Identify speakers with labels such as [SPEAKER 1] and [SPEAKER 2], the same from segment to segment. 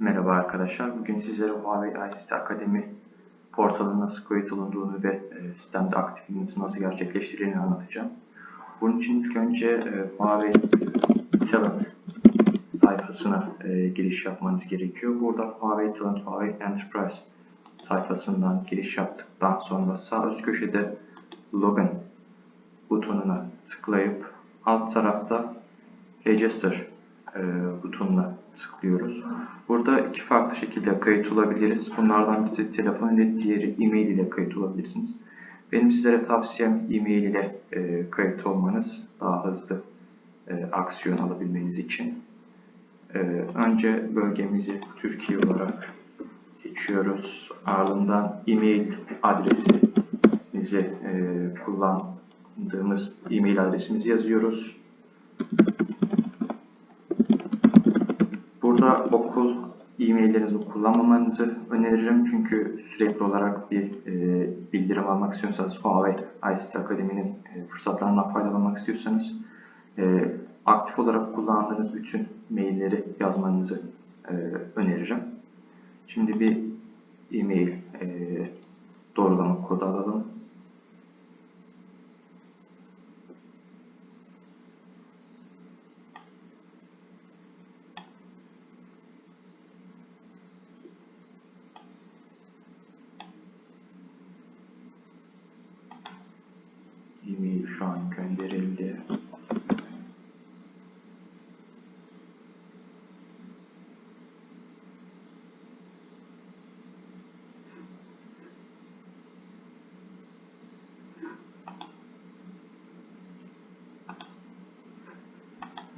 [SPEAKER 1] Merhaba arkadaşlar. Bugün sizlere Huawei ICT Akademi portalının nasıl kayıt alındığını ve e, sistemde aktifliğinizi nasıl gerçekleştirildiğini anlatacağım. Bunun için ilk önce e, Huawei Talent sayfasına e, giriş yapmanız gerekiyor. Burada Huawei Talent, Huawei Enterprise sayfasından giriş yaptıktan sonra sağ üst köşede Login butonuna tıklayıp alt tarafta Register butonuna tıklıyoruz. Burada iki farklı şekilde kayıt olabiliriz. Bunlardan birisi telefon ile diğeri e-mail ile kayıt olabilirsiniz. Benim sizlere tavsiyem e-mail ile e, kayıt olmanız daha hızlı e, aksiyon alabilmeniz için. E, önce bölgemizi Türkiye olarak seçiyoruz. Ardından e-mail adresimizi e, kullandığımız e-mail adresimizi yazıyoruz. Burada okul e-maillerinizi kullanmamanızı öneririm. Çünkü sürekli olarak bir e, bildirim almak istiyorsanız Huawei ICT Akademi'nin e, fırsatlarından faydalanmak istiyorsanız e, aktif olarak kullandığınız bütün mailleri yazmanızı e, öneririm. Şimdi bir e-mail e, doğrulama kodu alalım. E-mail şu an gönderildi.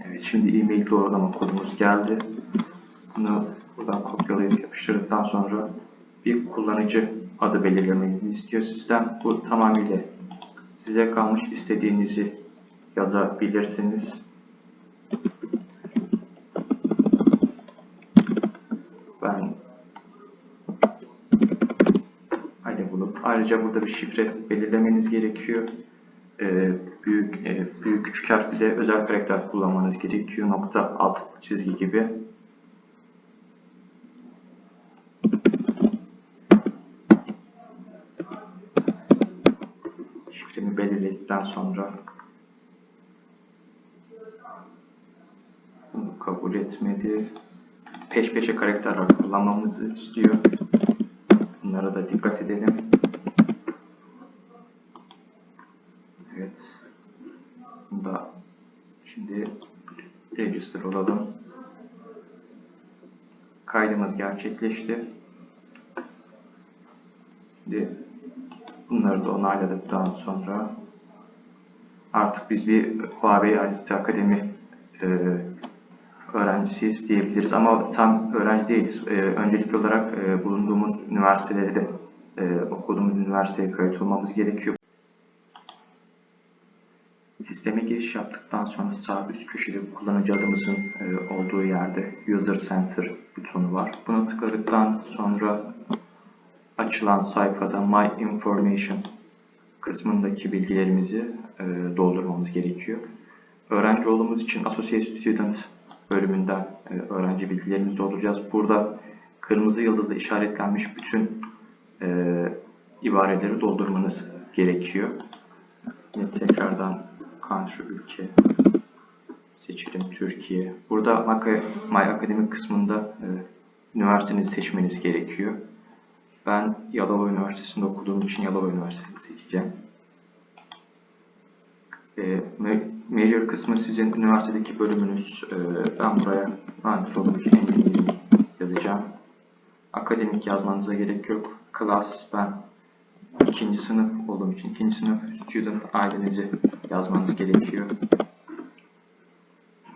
[SPEAKER 1] Evet, şimdi e-mail doğrulama kodumuz geldi. Bunu buradan kopyalayıp yapıştırdıktan sonra bir kullanıcı adı belirlemenizi istiyor sizden. Bu tamamıyla size kalmış istediğinizi yazabilirsiniz. Ben Ali Bulut. Ayrıca burada bir şifre belirlemeniz gerekiyor. Ee, büyük e, büyük küçük harf bir de özel karakter kullanmanız gerekiyor. Nokta alt çizgi gibi. Belirledikten sonra bunu kabul etmedi. Peş peşe karakterler kullanmamızı istiyor. Bunlara da dikkat edelim. Evet. Bunda şimdi register olalım. Kaydımız gerçekleşti. Şimdi bunları da onayladıktan sonra artık biz bir Huawei ICT Akademi e, öğrencisiyiz diyebiliriz. Ama tam öğrenci değiliz. E, öncelikli olarak e, bulunduğumuz üniversitelere de e, okuduğumuz üniversiteye kayıt olmamız gerekiyor. Sisteme giriş yaptıktan sonra sağ üst köşede kullanıcı adımızın e, olduğu yerde User Center butonu var. Buna tıkladıktan sonra açılan sayfada My Information kısmındaki bilgilerimizi doldurmamız gerekiyor. Öğrenci olduğumuz için Associate Student bölümünden e, öğrenci bilgilerimizi dolduracağız. Burada kırmızı yıldızla işaretlenmiş bütün e, ibareleri doldurmanız gerekiyor. Yine tekrardan country ülke seçelim Türkiye. Burada My Academy kısmında e, üniversitenizi seçmeniz gerekiyor. Ben Yalova Üniversitesi'nde okuduğum için Yalova Üniversitesi'ni seçeceğim. E, ma- major kısmı sizin üniversitedeki bölümünüz. E, ben buraya mühendis olduğum için yazacağım. Akademik yazmanıza gerek yok. Class ben ikinci sınıf olduğum için ikinci sınıf student ailenizi yazmanız gerekiyor.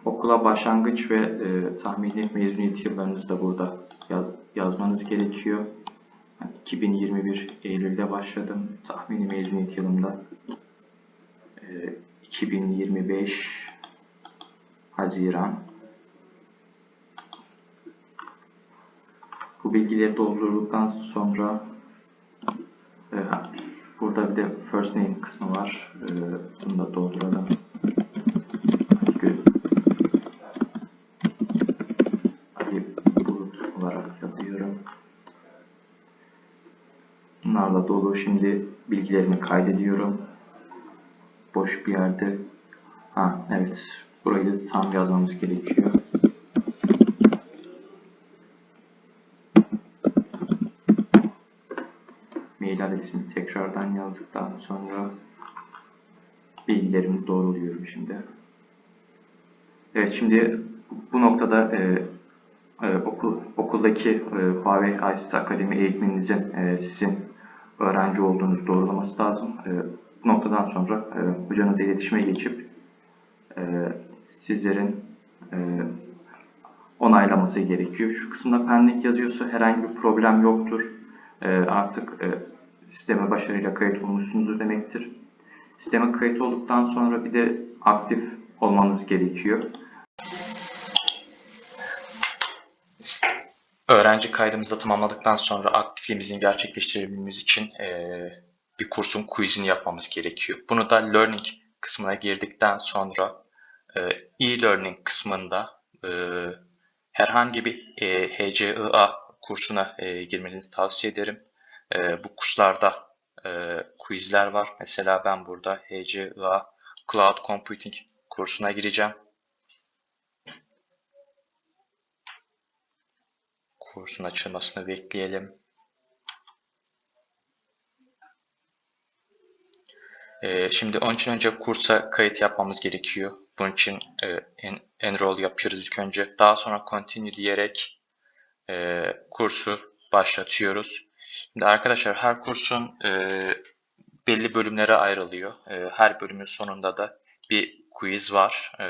[SPEAKER 1] Okula başlangıç ve e, tahmini mezuniyet yıllarınızı da burada yaz- yazmanız gerekiyor. Ben 2021 Eylül'de başladım. Tahmini mezuniyet yılımda e, 2025 Haziran Bu bilgileri doldurduktan sonra e, burada bir de first name kısmı var. E, bunu da dolduralım. Ali Bulut olarak yazıyorum. Bunlarla dolu. Şimdi bilgilerimi kaydediyorum. Boş bir yerde. Ha evet. Burayı da tam yazmamız gerekiyor. Mail adresimi tekrardan yazdıktan sonra bilgilerimi doğruluyorum şimdi. Evet şimdi bu noktada e, e, okul, okuldaki e, Huawei ICT Akademi eğitmeninizin e, sizin öğrenci olduğunuzu doğrulaması lazım. E, noktadan sonra e, hocanızla iletişime geçip e, sizlerin e, onaylaması gerekiyor. Şu kısımda pending yazıyorsa herhangi bir problem yoktur. E, artık e, sisteme başarıyla kayıt olmuşsunuzdur demektir. Sisteme kayıt olduktan sonra bir de aktif olmanız gerekiyor.
[SPEAKER 2] Öğrenci kaydımızı tamamladıktan sonra aktifliğimizin gerçekleştirebilmemiz için eee, bir kursun quizini yapmamız gerekiyor. Bunu da learning kısmına girdikten sonra eee, e-learning kısmında eee, herhangi bir eee, HCIA kursuna eee, girmenizi tavsiye ederim. Eee, bu kurslarda eee, quizler var. Mesela ben burada HCIA Cloud Computing kursuna gireceğim. kursun açılmasını bekleyelim. Ee, şimdi onun için önce kursa kayıt yapmamız gerekiyor. Bunun için e, en, enroll yapıyoruz ilk önce. Daha sonra continue diyerek e, kursu başlatıyoruz. Şimdi arkadaşlar her kursun e, belli bölümlere ayrılıyor. E, her bölümün sonunda da bir quiz var. E,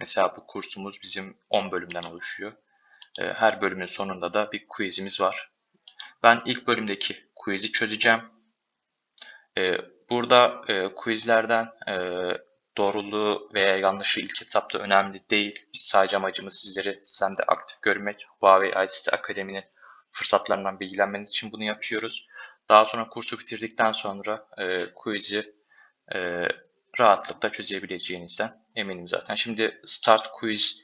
[SPEAKER 2] mesela bu kursumuz bizim 10 bölümden oluşuyor. E, Her bölümün sonunda da bir quizimiz var. Ben ilk bölümdeki quiz'i çözeceğim. E, Burada e, quizlerden e, doğruluğu veya yanlışı ilk etapta önemli değil. Biz sadece amacımız sizleri sistemde aktif görmek. Huawei ICT Akademi'nin fırsatlarından bilgilenmeniz için bunu yapıyoruz. Daha sonra kursu bitirdikten sonra e, quiz'i e, rahatlıkla çözebileceğinizden eminim zaten. Şimdi start quiz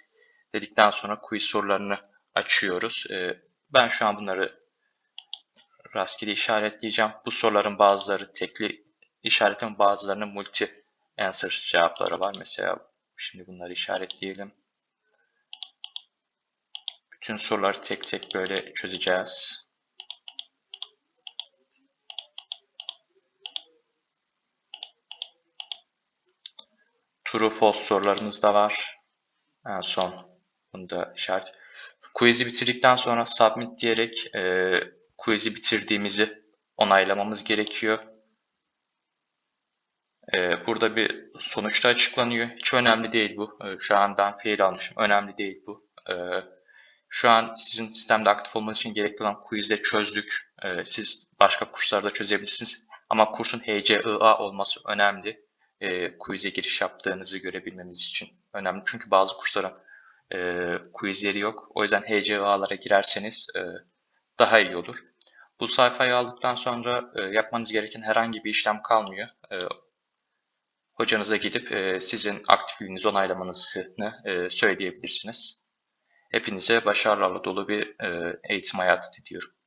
[SPEAKER 2] dedikten sonra quiz sorularını açıyoruz. Ee, Ben şu an bunları rastgele işaretleyeceğim. Bu soruların bazıları tekli işaretin bazılarının multi answer cevapları var. Mesela şimdi bunları işaretleyelim. Bütün soruları tek tek böyle çözeceğiz. True false sorularımız da var. En son bunu da işaret. Quiz'i bitirdikten sonra submit diyerek e, quiz'i bitirdiğimizi onaylamamız gerekiyor. E, burada bir sonuçta açıklanıyor. Hiç önemli değil bu. E, şu an ben fail almışım. Önemli değil bu. E, şu an sizin sistemde aktif olmanız için gerekli olan quiz'i çözdük. Siz başka kurslarda çözebilirsiniz. Ama kursun HCIA olması önemli. Quiz'e giriş yaptığınızı görebilmemiz için önemli. Çünkü bazı kursların e, quizleri yok. O yüzden HCA'lara girerseniz e, daha iyi olur. Bu sayfayı aldıktan sonra e, yapmanız gereken herhangi bir işlem kalmıyor. Hocanıza gidip e, sizin aktifliğinizi onaylamanızı e, söyleyebilirsiniz. Hepinize başarılarla dolu bir e, eğitim hayatı diliyorum.